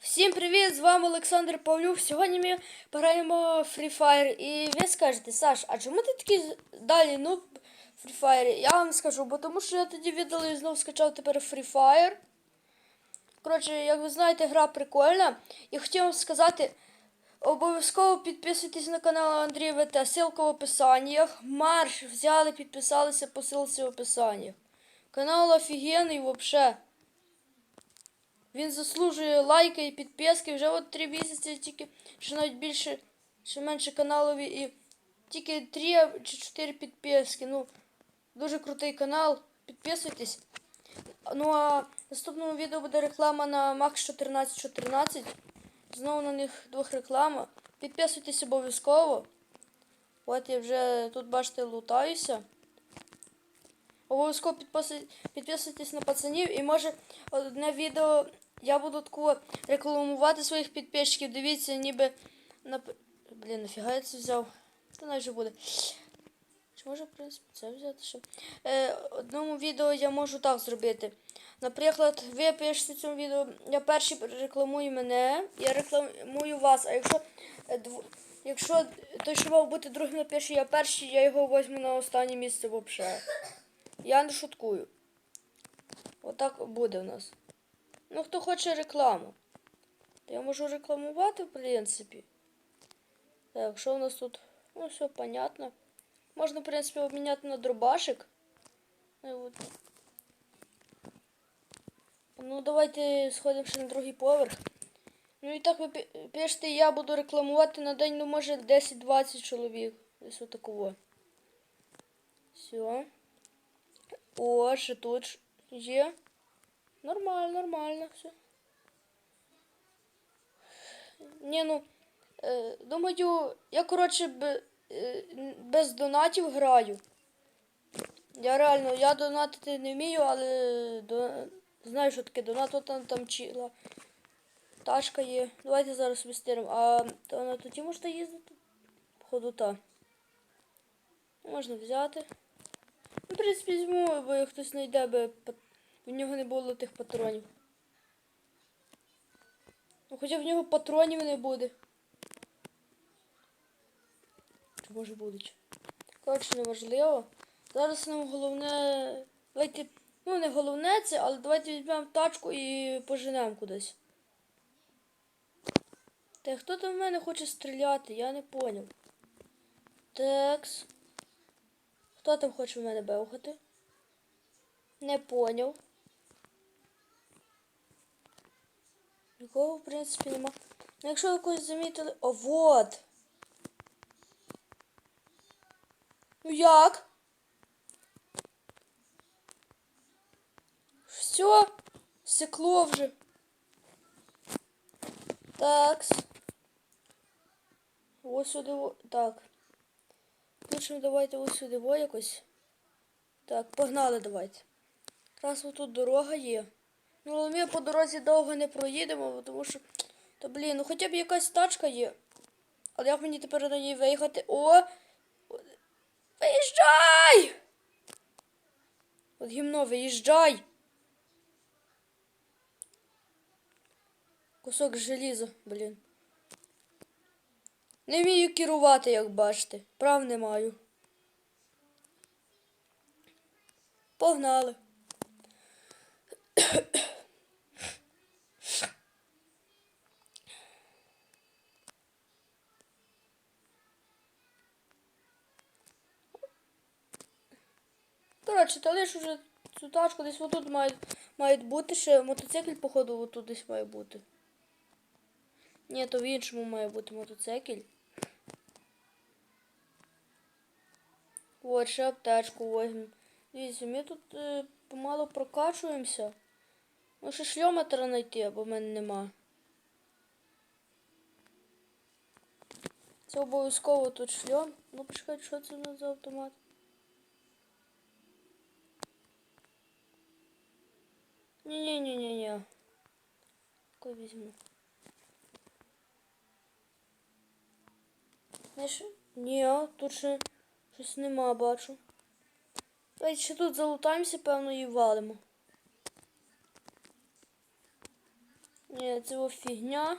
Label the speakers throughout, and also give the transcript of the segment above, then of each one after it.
Speaker 1: Всім привіт! З вами Олександр Павлюк. Сьогодні ми пограємо в Free Fire. І ви скажете, Саш, а чому ти такий далі ну Free Fire? Я вам скажу, бо тому що я тоді віддали і знову скачав тепер Free Fire. Коротше, як ви знаєте, гра прикольна. І хотів вам сказати, обов'язково підписуйтесь на канал Андрія ВТ, ссылка в описанні. Марш взяли, підписалися по ссылці в описанні. Канал офігенний взагалі. Він заслужує лайки і підписки. Вже от три місяці тільки ще навіть більше, ще менше каналові і тільки три чи чотири підписки. Ну, дуже крутий канал. Підписуйтесь. Ну а в наступному відео буде реклама на Max 1414. Знову на них двох реклама. Підписуйтесь обов'язково. От я вже тут, бачите, лутаюся. Обов'язково підписуй- підписуйтесь на пацанів і може одне відео я буду таку рекламувати своїх підписчиків. Дивіться, ніби на Блін, нафіга я це взяв? Та навіть буде. Чи може, в принципі, це взяти ще? Е, одному відео я можу так зробити. Наприклад, ви пишете цьому відео, я перший рекламую мене, я рекламую вас. А якщо е, дв... якщо той, що мав бути другим напише, я перший, я його возьму на останнє місце взагалі. Я не шуткую. Отак буде в нас. Ну, хто хоче рекламу, то я можу рекламувати, в принципі. Так, що у нас тут? Ну, все понятно. Можна, в принципі, обміняти на дробашик. От. Ну, давайте сходимо ще на другий поверх. Ну і так ви пишете, я буду рекламувати на день, ну, може, 10-20 чоловік. Десь отакого. Все. О, ще тут є. Нормально, нормально все. Ні, ну, е, думаю, я, коротше, б, е, без донатів граю. Я реально, я донатити не вмію, але до... знаю, що таке донат, от там, там чіла. Тачка є. Давайте зараз вистиримо. А то на тоді можна їздити? Походу та. Можна взяти. Ну, в принципі, візьму, бо хтось знайде, би в нього не було тих патронів. Ну, хоча в нього патронів не буде. Чи може будуть? Коротше, неважливо. Зараз нам головне. Давайте. Ну, не головне це, але давайте візьмемо тачку і поженемо кудись. Та хто там в мене хоче стріляти? Я не поняв. Текс. Хто там хоче в мене бевхати? Не поняв. Нікого, в принципі, нема. Ну, якщо ви когось замітили. О, вот! Ну як? Все, секло вже. Такс. Ось сюди. Так. Включимо давайте ось сюди якось. Так, погнали давайте. Раз тут дорога є. Ну, ми по дорозі довго не проїдемо, тому що. Та блін, ну хоча б якась тачка є. Але як мені тепер на ній виїхати? О! Виїжджай! От гімно, виїжджай! Кусок желіза, блін. Не вмію керувати, як бачите. Прав не маю. Погнали. Коротше, та лиш уже цю тачку десь отут має, мають бути ще мотоцикль, походу, отут десь має бути. Ні, то в іншому має бути мотоцикль. От, ще аптечку возьмемо. Дивіться, ми тут е, помало прокачуємося. Ну, ще шльома треба знайти, бо в мене нема. Це обов'язково тут шльом. Ну, почекайте, що це за автомат? Ні-ні-ні-ні-ні. Такой візьму. Знаєш? Ні, тут ще щось нема, бачу. Давайте ще тут залутаємося, певно, і валимо. Ні, це во фігня.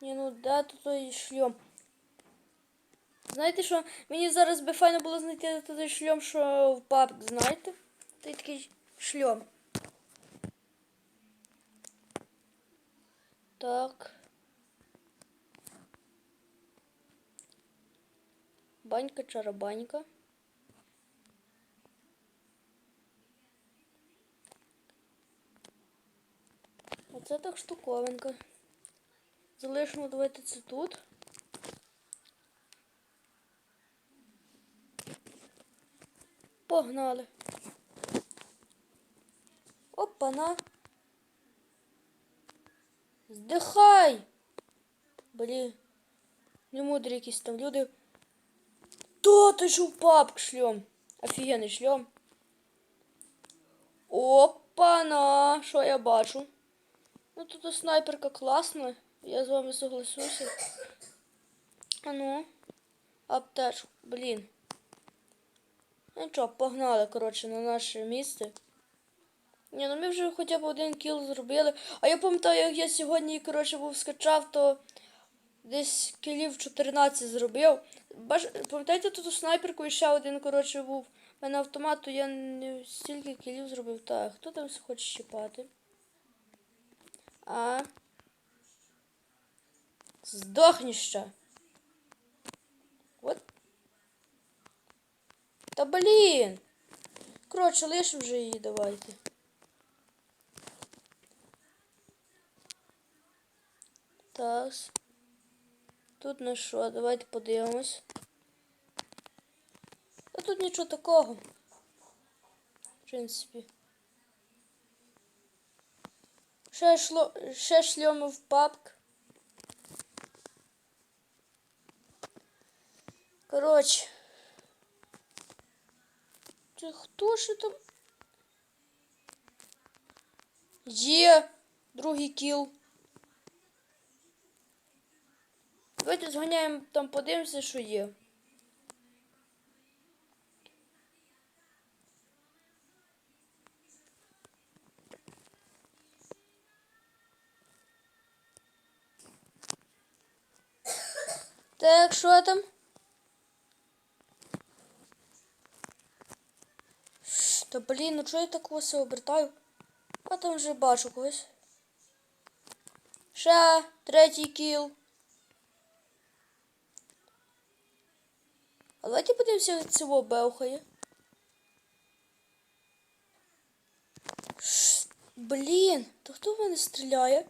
Speaker 1: Ні, ну де тут той шльом? Знаєте що? Мені зараз би файно було знайти той шльом, що в папк, знаєте? Той такий шльом. Так. Банька чарабанька. Оце так штуковинка. Залишимо давайте це тут. Погнали. Опа-на. Здихай! Блін. Не мудрі якісь там люди. То ти ж папк шльом. Офігенний шльом. Опа-на! Що я бачу? Ну тут снайперка класна. Я з вами согласюся. А ну. Аптечку. Блін. Ну що, погнали, коротше, на наше місце. Ні, ну ми вже хоча б один кіл зробили. А я пам'ятаю, як я сьогодні, коротше, був скачав, то десь кілів 14 зробив. Баш... Пам'ятаєте, тут у снайперку ще один, коротше, був. У мене автомат, то я не стільки кілів зробив. Так, хто там хоче щипати? А. Здохні ще. От. Та блін. Коротше, лиш вже її давайте. Так. Тут на що? Давайте подивимось. А тут нічого такого. В принципі. Ще, шло, ще шльоми в папк. Коротше. Це хто ж там? Є другий кіл. Давайте зганяємо там, подивимося, що є. Так, що там? Та блін, ну чого я так ось обертаю? А там вже бачу когось. Ще третій кіл. А давайте подивимося, як цього беухає. Блін, то хто в мене стріляє?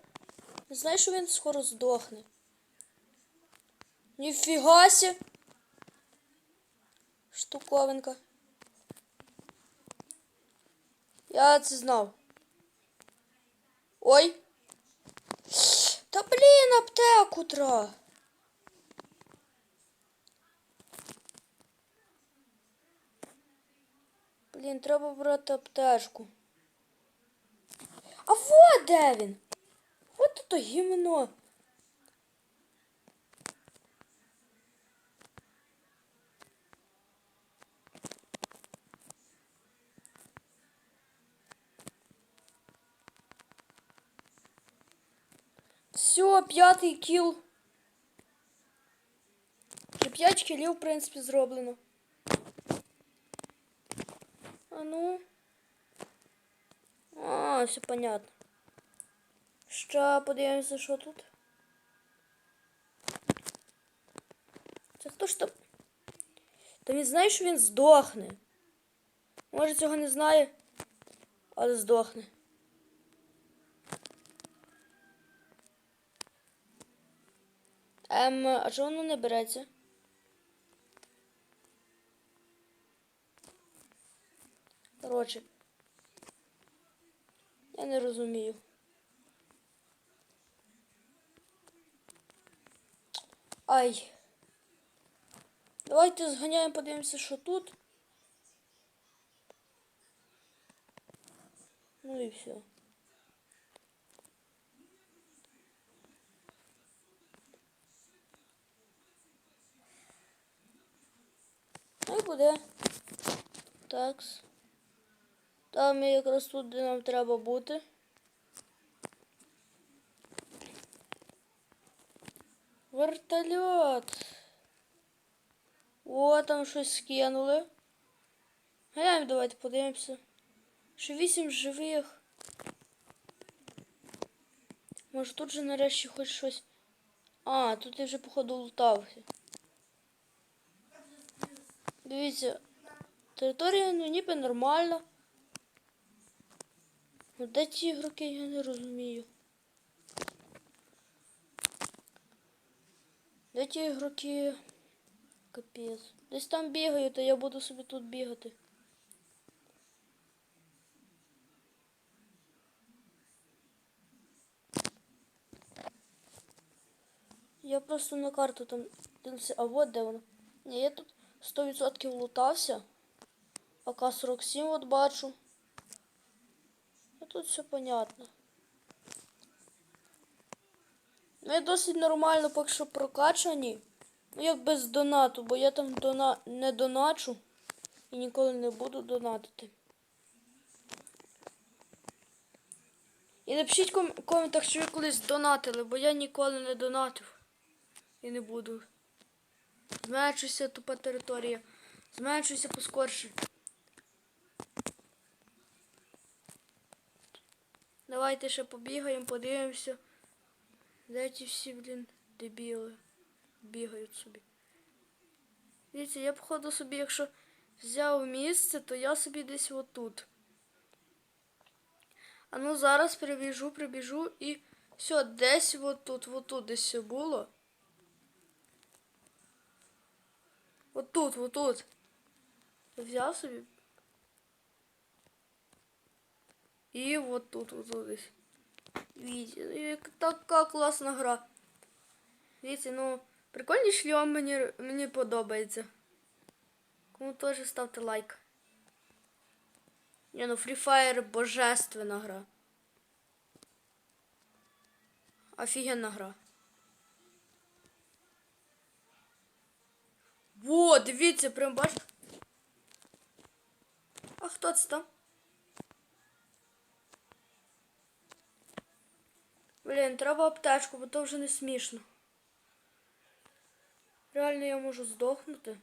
Speaker 1: Не знаю, що він скоро здохне. Ніфіга сі. Штуковинка. Я це знав. Ой. Та блін, аптеку тра. Блін, треба брати аптечку. А вот де він? От то гімно. Все, п'ятий кіл. Вже п'ять кілів, в принципі, зроблено. А ну. А, все понятно. Ще подивимося, що тут. Це хто ж там? Та він знає, що він здохне. Може цього не знає, але здохне. Ем, а чого воно не береться? Коротше. Я не розумію. Ай. Давайте зганяємо, подивимося, що тут. Ну і все. Ну і буде. Такс. Там якраз тут де нам треба бути. Вертольот. О, там щось скинули. Глянь, давайте подивимося. Ще вісім живих. Може тут же нарешті хоч щось. А, тут я вже, походу, лутався. Дивіться, територія ну ніби нормальна. Ну де ті ігроки, я не розумію. Де ті ігроки? Капець. Десь там бігають, а я буду собі тут бігати. Я просто на карту там дивлюся, а вот де вона. Ні, я тут 100% лутався. АК-47 от бачу. Тут все понятно. Ну, я досить нормально поки що прокачані. Ну, як без донату, бо я там дона... не доначу і ніколи не буду донатити. І напишіть в ком- коментах, що ви колись донатили, бо я ніколи не донатив. І не буду. Зменшуйся тупа територія. Зменшуйся поскорше. Давайте ще побігаємо, подивимося. Де ті всі, блін, дебіли бігають собі. Дивіться, я походу собі, якщо взяв місце, то я собі десь отут. А ну зараз прибіжу, прибіжу і все, десь отут, отут десь все було. Отут, отут. Взяв собі. І от тут, от тут десь. Дивіться, ну, як така класна гра. Дивіться, ну, прикольний шльом мені, мені подобається. Кому теж ставте лайк. Ні, ну Free Fire божественна гра. Офігенна гра. Во, дивіться, прям бачите. А хто це там? Блін, треба аптечку, бо то вже не смішно. Реально я можу здохнути.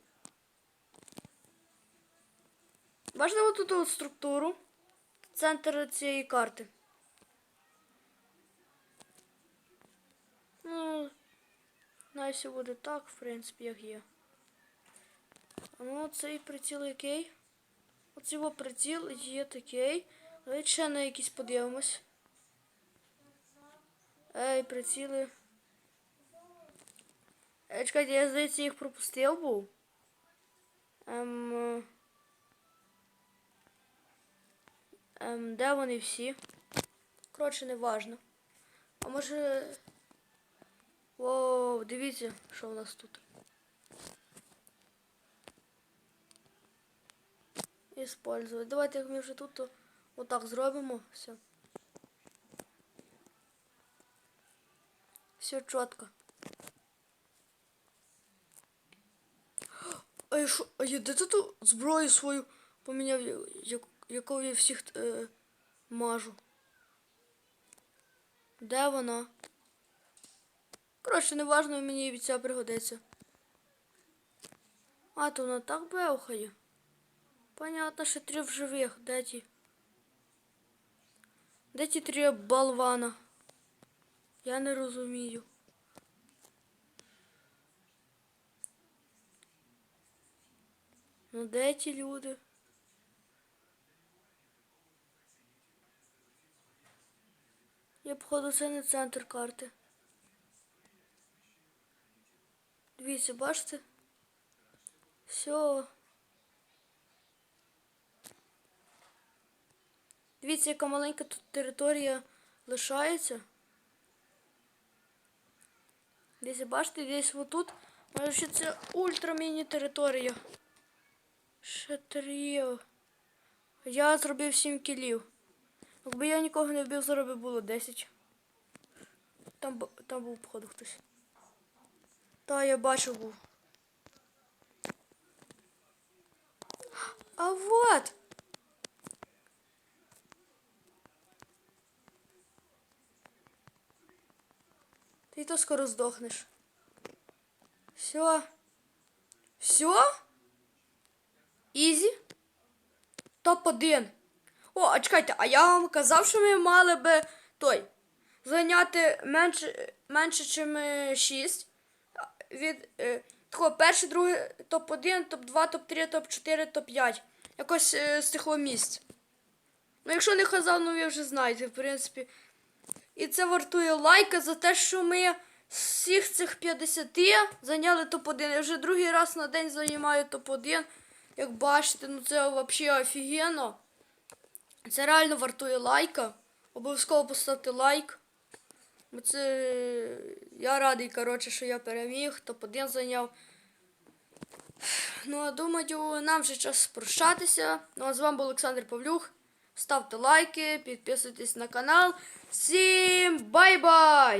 Speaker 1: Бачите от структуру. Центр цієї карти. Ну, найсі буде так, в принципі, як є. А ну, цей приціл який? Оцей його приціл є такий. Давайте ще на якийсь подивимось. Ей, приціли. Е, чекайте, я здається їх пропустив був. Ем, ем, де вони всі? Коротше, не важно. А може. Воу, дивіться, що у нас тут. Использовать. Давайте, як ми вже тут, то отак зробимо. Все. Все чітко. А я що? А я ти ту зброю свою поміняв, як, яку я всіх е, мажу? Де вона? Коротше, неважно, мені і від цього пригодиться. А, то вона так беухає. Понятно, що три в живих. Де ті три болвана? Я не розумію. Ну де ті люди? Я походу це не центр карти. Дивіться, бачите? Все. Дивіться, яка маленька тут територія лишається. Десь бачите, десь отут. Може ще це ультра міні територія. Ще три. Я зробив 7 кілів. Якби я нікого не вбив, зараз було 10. Там, там був походу хтось. Та я бачив був. А вот! Ти то скоро здохнеш. Все. Все? Ізі? Топ-1. О, а чекайте, а я вам казав, що ми мали би той. Зайняти менше, менше ніж 6. Від е, такого перше, друге, топ-1, топ-2, топ-3, топ-4, топ-5. Якось е, з цих місць. Ну, якщо не казав, ну ви вже знаєте, в принципі. І це вартує лайка за те, що ми з всіх цих 50 зайняли топ-1. Я вже другий раз на день займаю топ-1. Як бачите, ну це взагалі офігенно. Це реально вартує лайка. Обов'язково поставте лайк. Це я радий, коротше, що я переміг, топ-1 зайняв. Ну, а думаю, нам вже час прощатися. Ну, а з вами був Олександр Павлюх. Ставте лайки, підписуйтесь на канал. Всім бай-бай!